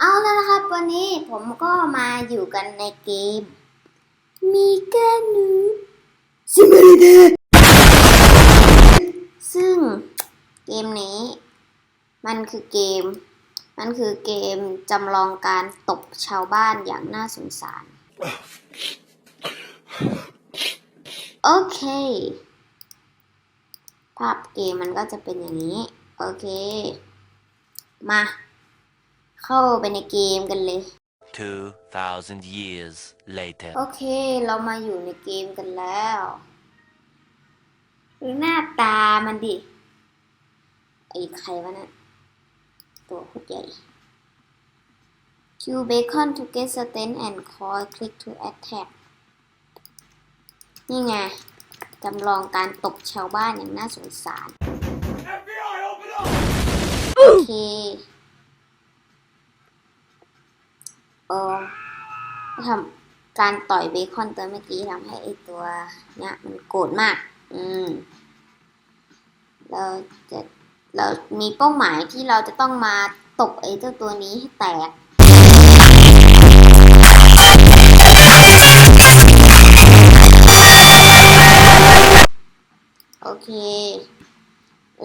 เอาละนะครับวัน back home. game. Mika nu Simulator ซึ่งเกมนี้ มันคือเกม มันคือเกมจำลองการตบชาวบ้านอย่างน่าสงสาร โอเคภาพเกมมันก็จะเป็นอย่างนี้ โอเค มา เข้าไปในเกมกันเลย 2,000 years later. โอเค เรามาอยู่ในเกมกันแล้วดูหน้าตามันดิ ไอ้ใครวะเนะี่ยตัวโคตรใหญ่ Q bacon to get stun and call click to attack นี่ไง จำลองการตบชาวบ้านอย่างน่าสงสาร โอเคเออทำการต่อยเบคอนตัวเมื่อกี้ทำให้ไอตัวเนี้ยมันโกรธมาก อืม เราจะเรามีเป้าหมายที่เราจะต้องมาตบไอเจ้าตัวนี้ให้แตก เค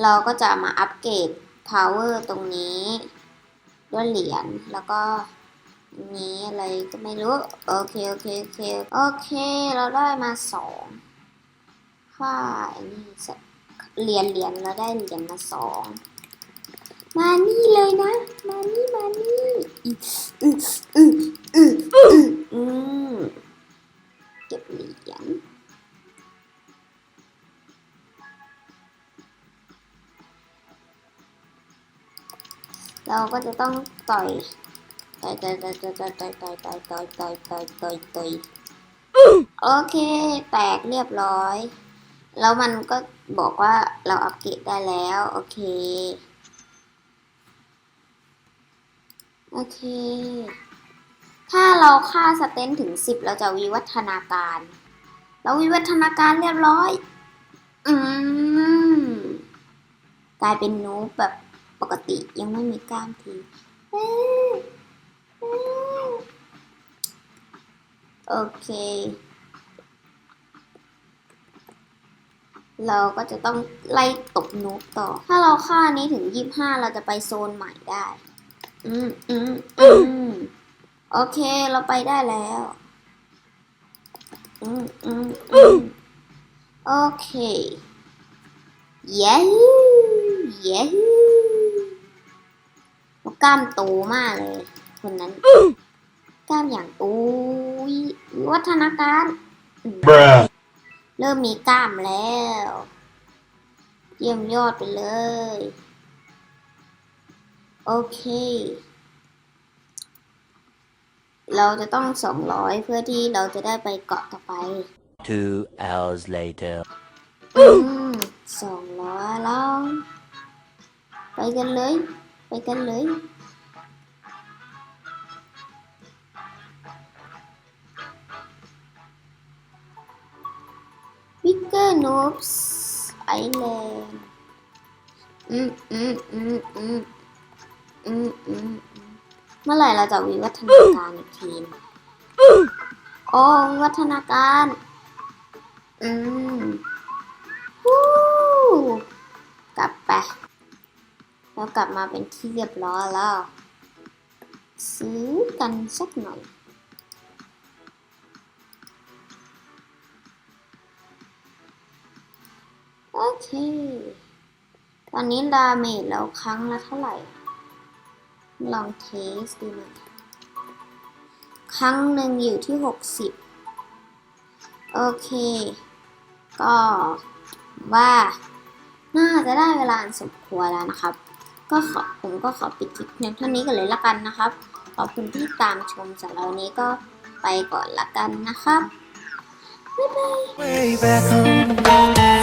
เราก็จะมาอัปเกรด power ตรงนี้ด้วยเหรียญแล้วก็นี้อะไรก็ไม่รู้ โอเค โอเค โอเค โอเค เราได้มาสองค่าอันนี้เหรียญเหรียญเราได้เหรียญมาสองมานี่เลยนะ มานี่มานี่อืออืออืออืออืออืมเก็บเหรียญ เราก็จะต้องต่อยต่อยต่อยต่อยต่อยต่อยต่อยต่อยต่อยต่อยต่อยต่อยต่อยโอเค แตกเรียบร้อย แล้วมันก็บอกว่าเราอัปเกรดได้แล้ว โอเค โอเค ถ้าเราค่าสเตนถึงสิบเราจะวิวัฒนาการ เราวิวัฒนาการเรียบร้อย อืม กลายเป็นนูแบบ ปกติยังไม่มีกล้ามทีโอเค เราก็จะต้องไล่ตบนูบต่อ ถ้าเราค่านี้ถึงยี่ห้าเราจะไปโซนใหม่ได้ อืมอืมอืมโอเค เราไปได้แล้ว อืมอืมอืมโอเค เย้เย้ กล้ามโตมากเลย คนนั้น กล้ามอย่างตูยวิวัฒนาการอืม Bruh. เริ่มมีกล้ามแล้ว เยี่ยมยอดไปเลย โอเค เราจะต้องสองร้อยเพื่อที่เราจะได้ไปเกาะต่อไป Two hours later. อืมสองร้อยแล้ว ไปกันเลย ไปกันเลย วิกเกอร์นูบส์ไอแลนด์อืมอืมอืมอืมอืมอืมเมื่อไหร่เราจะวิวัฒนาการอีกทีนงโอ้วิวัฒนาการ อืมวู้กลับไปแล้วกลับมาเป็นที่เรียบร้อยแล้ว ซื้อกันสักหน่อย โอเค ตอนนี้ดาเมจเราครั้งละเท่าไหร่ ลองเทสดูหน่อยครั้งหนึ่งอยู่ที่หกสิบโอเค ก็ว่าน่าจะได้เวลาสมควรแล้วนะครับ ก็ขอผมก็ขอปิดคลิปเพียงเท่านี้กันเลยละกันนะครับ ขอบคุณที่ตามชมสำหรับวันนี้ก็ไปก่อนละกันนะครับ บ๊ายบาย